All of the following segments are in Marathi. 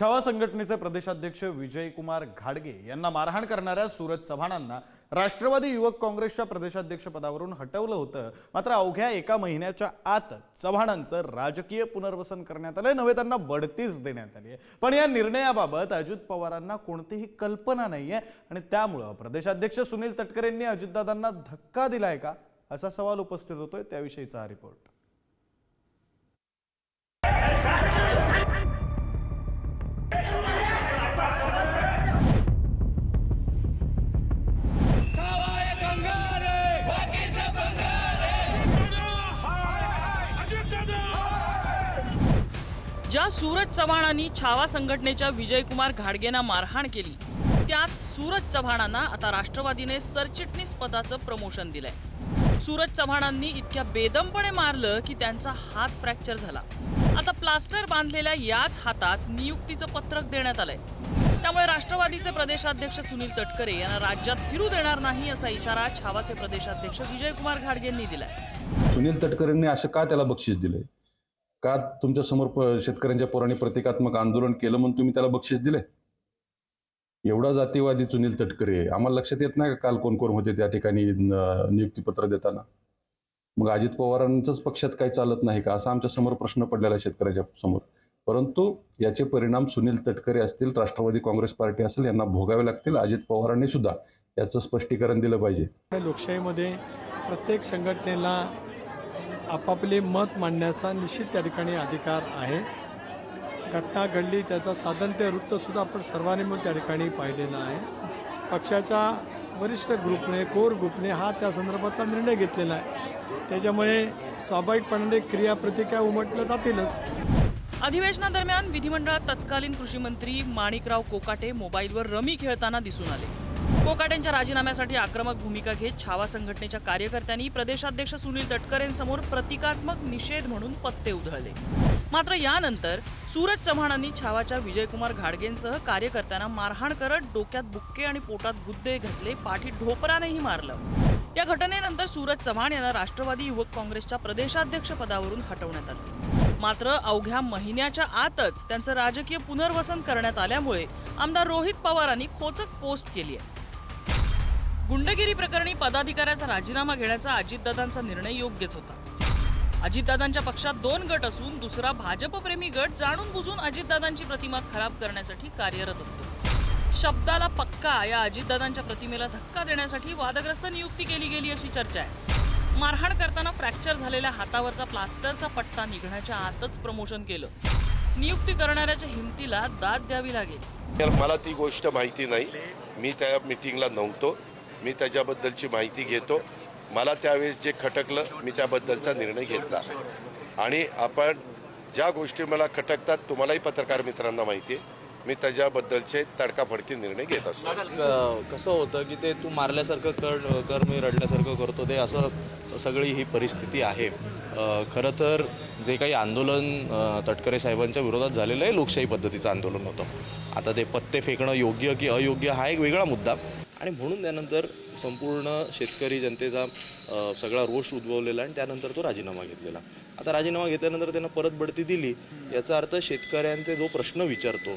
छावा संघटनेचे प्रदेशाध्यक्ष विजयकुमार घाडगे यांना मारहाण करणाऱ्या सूरज चव्हाणांना राष्ट्रवादी युवक काँग्रेसच्या प्रदेशाध्यक्ष पदावरून हटवलं होतं. मात्र अवघ्या एका महिन्याच्या आत चव्हाणांचं राजकीय पुनर्वसन करण्यात आलंय. नव्हे त्यांना बढतीच देण्यात आली आहे. पण या निर्णयाबाबत अजित पवारांना कोणतीही कल्पना नाहीये. आणि त्यामुळं प्रदेशाध्यक्ष सुनील तटकरेंनी अजितदादांना धक्का दिलाय का? असा सवाल उपस्थित होतोय. त्याविषयीचा हा रिपोर्ट ज्या सूरज चव्हाणांनी छावा संघटनेच्या विजयकुमार घाडगेंना मारहाण केली त्याच सूरज चव्हाणांना आता राष्ट्रवादीने सरचिटणीस पदाचं प्रमोशन दिलंय. सूरज चव्हाणांनी इतक्या बेदमपणे मारलं की त्यांचा हात फ्रॅक्चर झाला. आता प्लास्टर बांधलेल्या याच हातात नियुक्तीचं पत्रक देण्यात आलंय. त्यामुळे राष्ट्रवादीचे प्रदेशाध्यक्ष सुनील तटकरे यांना राज्यात फिरू देणार नाही असा इशारा छावाचे प्रदेशाध्यक्ष विजयकुमार घाडगेंनी दिलाय. सुनील तटकरेंनी असं का त्याला बक्षीस दिलंय? का तुमच्यासमोर शेतकऱ्यांच्या पोराने प्रतिकात्मक आंदोलन केलं म्हणून तुम्ही त्याला बक्षीस दिले एवढा जातीवादी सुनील तटकरे आम्हाला लक्षात येत नाही का काल कोण कोण होते त्या ठिकाणी नियुक्तीपत्र देताना? मग अजित पवारांच्याच पक्षात काही चालत नाही का? असा आमच्यासमोर प्रश्न पडलेला आहे शेतकऱ्याच्या समोर. परंतु याचे परिणाम सुनील तटकरे असतील राष्ट्रवादी काँग्रेस पार्टी असेल यांना भोगावे लागतील अजित पवारांनी सुद्धा याचं स्पष्टीकरण दिलं पाहिजे. लोकशाहीमध्ये प्रत्येक संघटनेला आपापले मत मांडण्याचा निश्चित त्या ठिकाणी अधिकार आहे. घटना घडली त्याचं साधनते वृत्तसुद्धा आपण सर्वांनी मिळून त्या ठिकाणी पाहिलेलं आहे. पक्षाच्या वरिष्ठ ग्रुपने कोर ग्रुपने हा त्या संदर्भातला निर्णय घेतलेला आहे. त्याच्यामुळे स्वाभाविकपणाने क्रियाप्रतिक्रिया उमटल्या जातीलच. अधिवेशनादरम्यान विधिमंडळात तत्कालीन कृषी मंत्री माणिकराव कोकाटे मोबाईलवर रमी खेळताना दिसून आले. कोकाटेंच्या राजीनाम्यासाठी आक्रमक भूमिका घेत छावा संघटनेच्या कार्यकर्त्यांनी प्रदेशाध्यक्ष सुनील तटकरेंसमोर प्रतिकात्मक निषेध म्हणून पत्ते उधळले. मात्र यानंतर सूरज चव्हाणांनी छावाच्या विजयकुमार घाडगेंसह कार्यकर्त्यांना मारहाण करत डोक्यात बुक्के आणि पोटात गुद्दे घातले पाठी ढोपरानेही मारलं. या घटनेनंतर सूरज चव्हाण यांना राष्ट्रवादी युवक काँग्रेसच्या प्रदेशाध्यक्ष पदावरून हटवण्यात आलं. मात्र अवघ्या महिन्याच्या आतच त्यांचं राजकीय पुनर्वसन करण्यात आल्यामुळे आमदार रोहित पवारांनी खोचक पोस्ट केली आहे. गुंडगिरी प्रकरणी पदाधिकाऱ्याचा राजीनामा घेण्याचा अजितदादांचा निर्णय योग्यच होता. अजितदादांच्या पक्षात दोन गट असून दुसरा भाजपप्रेमी गट जाणून बुजून अजितदादांची प्रतिमा खराब करण्यासाठी कार्यरत असतो. शब्दाला पक्का या अजितदादांच्या प्रतिमेला धक्का देण्यासाठी वादग्रस्त नियुक्ती केली गेली अशी चर्चा आहे. मारहाण करताना फ्रॅक्चर झालेल्या हातावरचा प्लास्टरचा पट्टा निघण्याच्या आतच प्रमोशन केलं. नियुक्ती करणाऱ्याच्या हिमतीला दाद द्यावी लागेल. तर मला ती गोष्ट माहिती नाही. मी त्या मिटिंगला नव्हतो. मी त्याच्याबद्दलची माहिती घेतो. मला त्यावेळेस जे खटकलं मी त्याबद्दलचा निर्णय घेतला. आणि आपण ज्या गोष्टी मला खटकतात तुम्हालाही पत्रकार मित्रांना माहिती आहे. मी त्याच्याबद्दलचे तडकाफडकी निर्णय घेत असतो. कसं होतं की ते तू मारल्यासारखं कर कर मी रडल्यासारखं करतो. ते असं सगळी ही परिस्थिती आहे. खरं तर जे काही आंदोलन तटकरे साहेबांच्या विरोधात झालेलं आहे लोकशाही पद्धतीचं आंदोलन होतं. आता ते पत्ते फेकणं योग्य की अयोग्य हा एक वेगळा मुद्दा. आणि म्हणून त्यानंतर संपूर्ण शेतकरी जनतेचा सगळा रोष उद्भवलेला आणि त्यानंतर तो राजीनामा घेतलेला. आता राजीनामा घेतल्यानंतर त्यांना परत बढती दिली याचा अर्थ शेतकऱ्यांचे जो प्रश्न विचारतो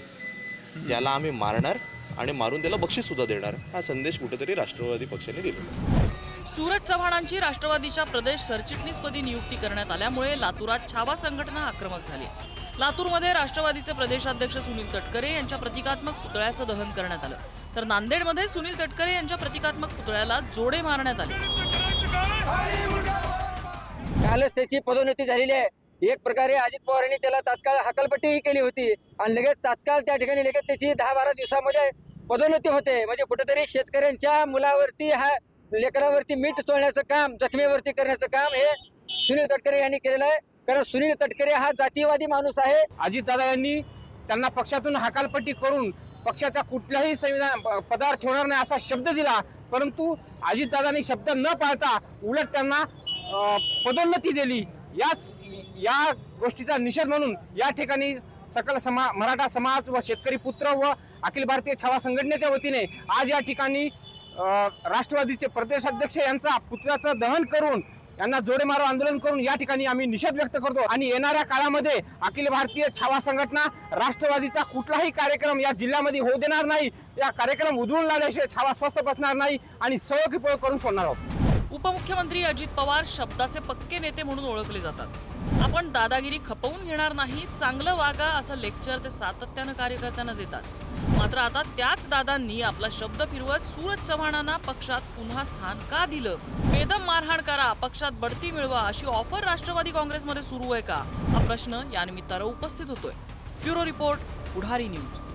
त्याला आम्ही मारणार आणि मारून त्याला बक्षीस सुद्धा देणार हा संदेश कुठेतरी राष्ट्रवादी पक्षाने दिलेला सूरज चव्हाणांची राष्ट्रवादीच्या प्रदेश सरचिटणीसपदी नियुक्ती करण्यात आल्यामुळे लातूरात छावा संघटना आक्रमक झाली लातूरमध्ये राष्ट्रवादीचे प्रदेशाध्यक्ष सुनील तटकरे यांच्या प्रतिकात्मक पुतळ्याचं दहन करण्यात आलं. तर नांदेडमध्ये सुनील तटकरे यांच्या प्रतिकात्मक पुतळ्याला जोडे मारण्यात आले. कालच त्याची पदोन्नती झालेली आहे. एक प्रकारे अजित पवार यांनी त्याला तात्काळ हकालपट्टीही केली होती. आणि लगेच तात्काळ त्या ठिकाणी लगेच त्याची दहा बारा दिवसामध्ये पदोन्नती होते. म्हणजे कुठेतरी शेतकऱ्यांच्या मुलावरती हा लेकरावरती मीठ चोळण्याचं काम जखमेवरती करण्याचं काम हे सुनील तटकरे यांनी केलेलं आहे. कारण सुनील तटकरे हा जातीवादी माणूस आहे. अजितदादा यांनी त्यांना पक्षातून हकालपट्टी करून पक्षाच्या कुठल्याही संविधान पदार्थ पदावर ठेवणार नाही असा शब्द दिला परंतु अजितदादांनी शब्द न पाळता उलट त्यांना पदोन्नती दिली. याच या गोष्टीचा निषेध म्हणून या ठिकाणी सकल समा मराठा समाज व शेतकरी पुत्र व अखिल भारतीय छावा संघटनेच्या वतीने आज या ठिकाणी राष्ट्रवादीचे प्रदेशाध्यक्ष यांचा पुतळ्याचं दहन करून यांना जोडेमारो आंदोलन करून या ठिकाणी आम्ही निषेध व्यक्त करतो. आणि येणाऱ्या काळामध्ये अखिल भारतीय छावा संघटना राष्ट्रवादीचा कुठलाही कार्यक्रम या जिल्ह्यामध्ये होऊ देणार नाही. या कार्यक्रम उधळून लावल्याशिवाय छावा स्वस्त बसणार नाही. आणि सवकी पळ करून सोडणार आहोत. उपमुख्यमंत्री अजित पवार शब्दाचे पक्के नेते म्हणून ओळखले जातात. आपण दादागिरी खपवून घेणार नाही चांगलं वागा असं लेक्चर ते सातत्यानं कार्यकर्त्यांना देतात. मात्र आता त्याच दादांनी आपला शब्द फिरवत सूरज चव्हाणांना पक्षात पुन्हा स्थान का दिलं? बेदम मारहाण करा पक्षात बढती मिळवा अशी ऑफर राष्ट्रवादी काँग्रेसमध्ये सुरू आहे का? हा प्रश्न या निमित्तानं उपस्थित होतोय. Bureau report Pudhari news.